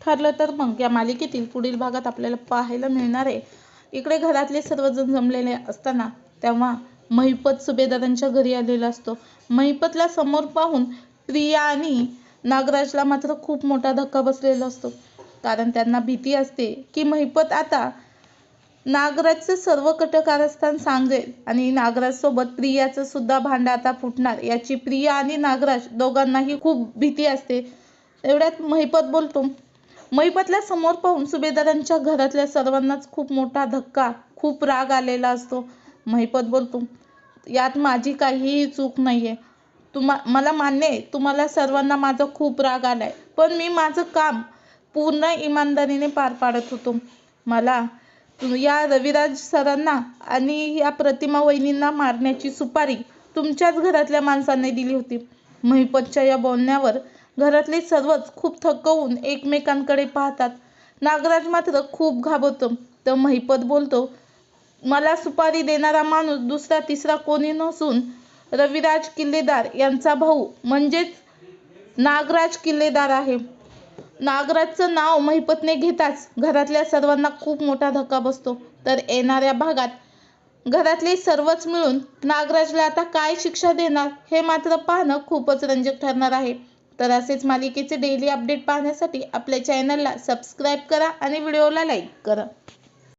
ठरलं तर मग या मालिकेतील पुढील भागात आपल्याला पाहायला मिळणार आहे. इकडे घरातले सर्वजण जमलेले असताना तेव्हा महिपत सुभेदारांच्या घरी आलेला असतो. महिपतला समोर पाहून प्रिया आणि नागराजला मात्र खूप मोठा धक्का बसलेला असतो. कारण त्यांना भीती असते की महिपत आता नागराजचं सर्व कटकारस्थान सांगेल आणि नागराजसोबत प्रियाचं सुद्धा भांडं आता फुटणार. याची प्रिया आणि नागराज दोघांनाही खूप भीती असते. एवढ्यात महिपत बोलतो महिपतला समोर पाहून सुभेदारांच्या घरातल्या सर्वांनाच खूप मोठा धक्का खूप राग आलेला असतो. महिपत बोलतो यात माझी काहीही चूक नाही आहे तुम्हा मला मान्य आहे तुम्हाला सर्वांना माझा खूप राग आलाय. पण मी माझं काम पूर्ण इमानदारीने पार पाडत होतो. मला या रविराज सरांना आणि या प्रतिमा वहिनींना मारण्याची सुपारी तुमच्याच घरातल्या माणसांनी दिली होती. महिपतच्या या बोलण्यावर घरातले सर्वच खूप थक्क होऊन एकमेकांकडे पाहतात. नागराज मात्र खूप घाबरतो. तर महिपत बोलतो मला सुपारी देणारा माणूस दुसरा तिसरा कोणी नसून रविराज किल्लेदार यांचा भाऊ म्हणजेच नागराज किल्लेदार आहे. नागराजचं नाव महिपतने घेताच घरातल्या सर्वांना खूप मोठा धक्का बसतो. तर येणाऱ्या भागात घरातले सर्वच मिळून नागराजला आता काय शिक्षा देणार हे मात्र पाहणं खूपच रंजक ठरणार आहे. तर असेच मालिकेचे डेली अपडेट पाहण्यासाठी आपल्या चॅनलला सबस्क्राईब करा आणि व्हिडिओला लाईक करा.